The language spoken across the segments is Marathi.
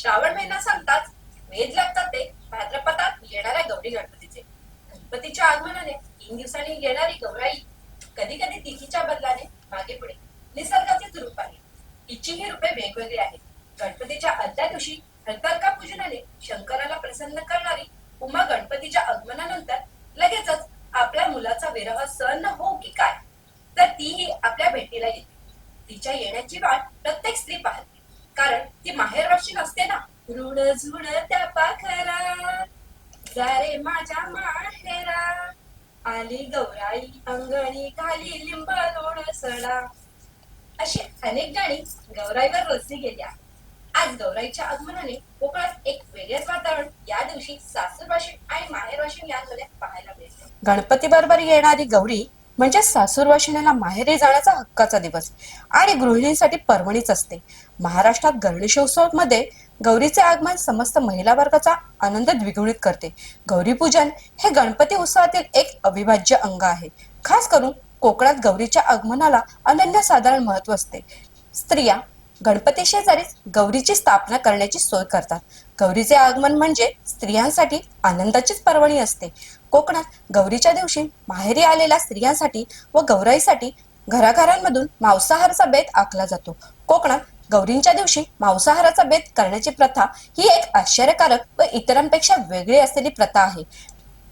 श्रावण महिना संपताच वेध लागतात ते. भाद्रपदात येणाऱ्या गौरी गणपतीचे. गणपतीच्या आगमनाने तीन दिवसांनी येणारी गौराई कधी कधी तिथीच्या बदलाने मागे पुढे. निसर्गाचेच रूप आहे. तिची ही रूपे वेगवेगळी आहेत. गणपतीच्या आदल्या दिवशी हरतारका पूजनाने शंकराला प्रसन्न करणारी उमा गणपतीच्या आगमनानंतर लगेचच आपल्या मुलाचा विरह सहन हो की काय? तर तीही आपल्या भेटीला येते. तिच्या येण्याची वाट प्रत्येक स्त्री ऋण पाखरा. जारे माझ्या माहेरा. आली गौराई अंगणी घाली लिंब लोण सडा. अशी अनेक गाणी गौराईवर रचली गेली आहेत आज गौराईच्या आगमनाने कोकणात एक वेगळेच वातावरण या दिवशी सासूरवाशी आणि माहेरवाशी या पाहायला मिळते. गणपती बरोबर येणारी गौरी म्हणजे सासूरवाशिणीला माहेरी जाण्याचा हक्काचा दिवस. आणि गृहिणींसाठी पर्वणीच असते. महाराष्ट्रात गणेशोत्सवमध्ये गौरीचे आगमन समस्त महिला वर्गाचा आनंद द्विगुणित करते. गौरीपूजन हे गणपती उत्सवातील एक अविभाज्य अंग आहे. खास करून कोकणात गौरीच्या आगमनाला अनन्यसाधारण महत्त्व असते. स्त्रिया गणपती शेजारीच गौरीची स्थापना करण्याची सोय करतात. गौरीचे आगमन म्हणजे स्त्रियांसाठी आनंदाचीच पर्वणी असते. कोकणात गौरीच्या दिवशी माहेरी आलेल्या स्त्रियांसाठी व गौराईसाठी घराघरांमधून मांसाहाराचा बेत आखला जातो. कोकणात गौरींच्या दिवशी मांसाहाराचा बेत करण्याची प्रथा ही एक आश्चर्यकारक व इतरांपेक्षा वेगळी असलेली प्रथा आहे.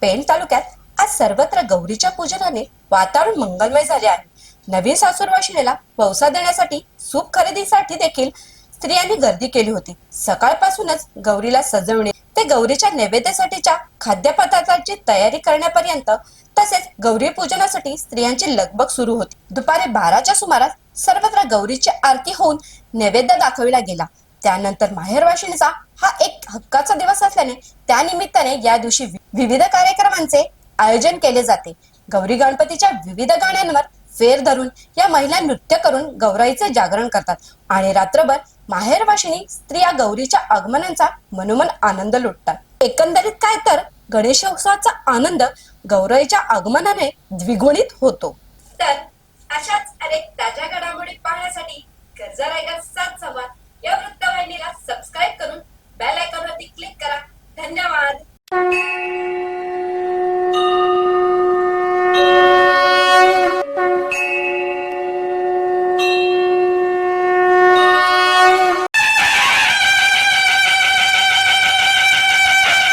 पेण तालुक्यात आज सर्वत्र गौरीच्या पूजनाने वातावरण मंगलमय झाले आहे. नवीन सासूरवाशिणीला वौसा देण्यासाठी सूप खरेदीसाठी देखील स्त्रियांनी गर्दी केली होती. सकाळपासूनच गौरीला सजवणे ते गौरीच्या नैवेद्यासाठीच्या खाद्यपदार्थाची तयारी करण्यापर्यंत तसेच गौरी पूजनासाठी स्त्रियांची लगबग सुरू होती. दुपारी बाराच्या सुमारास सर्वत्र गौरीची आरती होऊन नैवेद्य दाखविला गेला. त्यानंतर माहेरवाशिणीचा हा एक हक्काचा दिवस असल्याने त्या निमित्ताने या दिवशी वि- विविध कार्यक्रमांचे आयोजन केले जाते. गौरी गणपतीच्या विविध गाण्यांवर फेर धरून या महिला नृत्य करून गौराईचे जागरण करतात. आणि रात्रभर माहेरवाशिनी स्त्रिया गौरीच्या आगमनांचा मनोमन आनंद लुटतात. एकंदरीत काय तर गणेशोत्सवाचा आनंद गौराईच्या आगमनाने द्विगुणित होतो. तर अशाच अनेक ताज्या घडामोडी पाहण्यासाठी गरजा रायगड सात संवाद